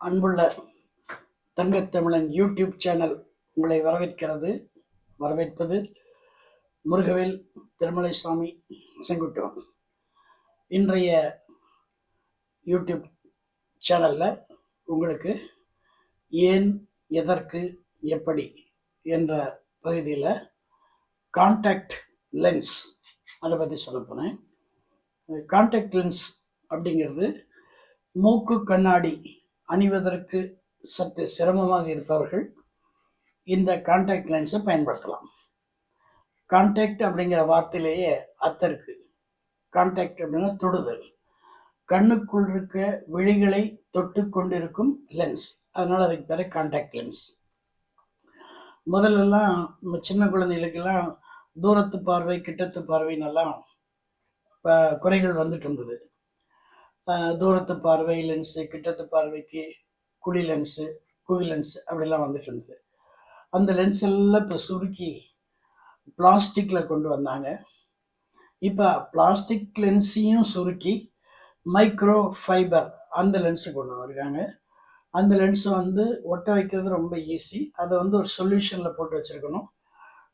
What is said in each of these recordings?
அன்புள்ள Thangathamizhan YouTube channel உங்களை வரவேற்கிறது வரவேற்பது முருகவேல் திருமலை சுவாமி செங்குட்டுவன் இன்றைய யூடியூப் சேனலில் உங்களுக்கு ஏன் எதற்கு எப்படி என்ற பகுதியில் கான்டாக்ட் லென்ஸ் அதை பற்றி சொல்ல போனேன் கான்டாக்ட் லென்ஸ் அப்படிங்கிறது மூக்கு கண்ணாடி அணிவதற்கு சற்று சிரமமாக இருப்பவர்கள் இந்த கான்டாக்ட் லென்ஸை பயன்படுத்தலாம். கான்டாக்ட் அப்படிங்கிற வார்த்தையிலேயே அர்த்தம் இருக்கு. கான்டாக்ட் அப்படின்னா தொடுதல். கண்ணுக்குள் இருக்க விழிகளை தொட்டு கொண்டிருக்கும் லென்ஸ் அதனால் அதுக்கு பேர் கான்டாக்ட் லென்ஸ் முதல்லலாம் நம்ம சின்ன குழந்தைகளுக்கெல்லாம் தூரத்து பார்வை கிட்டத்து பார்வைன்னெல்லாம் இப்போ குறைகள் வந்துட்டு இருந்தது. தூரத்து பார்வை லென்ஸு கிட்டத்து பார்வைக்கு குழி லென்ஸு குவி லென்ஸ் அப்படிலாம் வந்துட்டு இருந்தது. அந்த லென்ஸ் எல்லாம் இப்போ சுருக்கி பிளாஸ்டிக்கில் கொண்டு வந்தாங்க. இப்போ பிளாஸ்டிக் லென்ஸையும் சுருக்கி மைக்ரோ ஃபைபர் அந்த லென்ஸு கொண்டு வந்திருக்காங்க. அந்த லென்ஸை வந்து ஒட்ட வைக்கிறது ரொம்ப ஈஸி அதை வந்து ஒரு சொல்யூஷனில் போட்டு வச்சுருக்கணும்.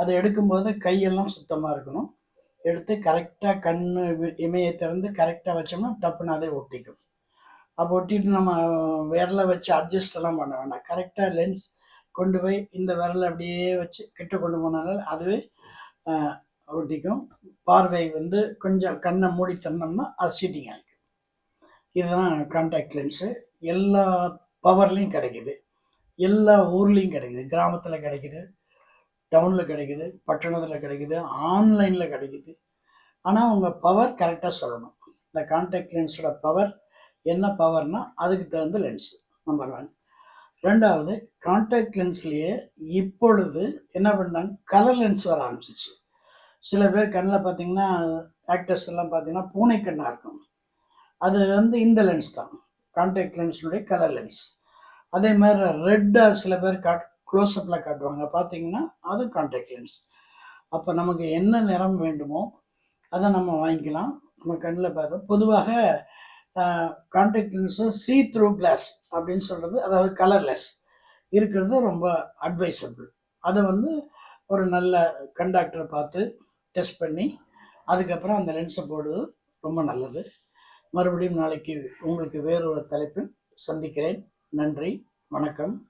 அதை எடுக்கும்போது கையெல்லாம் சுத்தமாக இருக்கணும். எடுத்து கரெக்டாக கண் இமையை திறந்து கரெக்டாக வச்சோம்னா டப்புன்னு அதே ஒட்டிக்கும். அப்போ ஒட்டிட்டு நம்ம விரலை வச்சு அட்ஜஸ்ட் எல்லாம் பண்ண வேண்டாம் கரெக்டாக லென்ஸ் கொண்டு போய் இந்த விரலை அப்படியே வச்சு கிட்ட கொண்டு போனாலும் அதுவே ஒட்டிக்கும். பார்வை வந்து கொஞ்சம் கண்ணை மூடி திறந்தோம்னா அது சீட்டிங் ஆகிக்கும் இதுதான் கான்டாக்ட் லென்ஸு எல்லா பவர்லேயும் கிடைக்குது. எல்லா ஊர்லேயும் கிடைக்குது. கிராமத்தில் கிடைக்குது. டவுனில் கிடைக்குது பட்டணத்தில் கிடைக்குது ஆன்லைனில் கிடைக்குது. ஆனால் உங்கள் பவர் கரெக்டாக சொல்லணும். இந்த கான்டாக்ட் லென்ஸோட பவர் என்ன பவர்னால் அதுக்கு தகுந்த லென்ஸு நம்பர் ஒன் ரெண்டாவது கான்டாக்ட் லென்ஸ்லேயே இப்பொழுது என்ன பண்ணாங்க கலர் லென்ஸ் வர ஆரம்பிச்சிச்சு. சில பேர் கண்ணில் பார்த்தீங்கன்னா ஆக்டர்ஸ் எல்லாம் பார்த்தீங்கன்னா பூனை கண்ணாக இருக்கும். அது வந்து இந்த லென்ஸ் தான். கான்டாக்ட் லென்ஸினுடைய கலர் லென்ஸ் அதே மாதிரி ரெட்டாக சில பேர் காட் க்ளோஸ்அப்பில் காட்டுவாங்க. பார்த்தீங்கன்னா அது கான்டாக்ட் லென்ஸ் அப்போ நமக்கு என்ன நிறம் வேண்டுமோ அதை நம்ம வாங்கிக்கலாம். நம்ம கண்ணில் பார்த்தோம் பொதுவாக கான்டாக்ட் லென்ஸும் சீ த்ரூ கிளாஸ் அப்படின்னு சொல்கிறது அதாவது கலர்லெஸ் இருக்கிறது ரொம்ப அட்வைசபிள் அதை வந்து ஒரு நல்ல கண்டாக்டரை பார்த்து டெஸ்ட் பண்ணி அதுக்கப்புறம் அந்த லென்ஸை போடுவது ரொம்ப நல்லது. மறுபடியும் நாளைக்கு உங்களுக்கு வேறொரு தலைப்பில் சந்திக்கிறேன். நன்றி. வணக்கம்.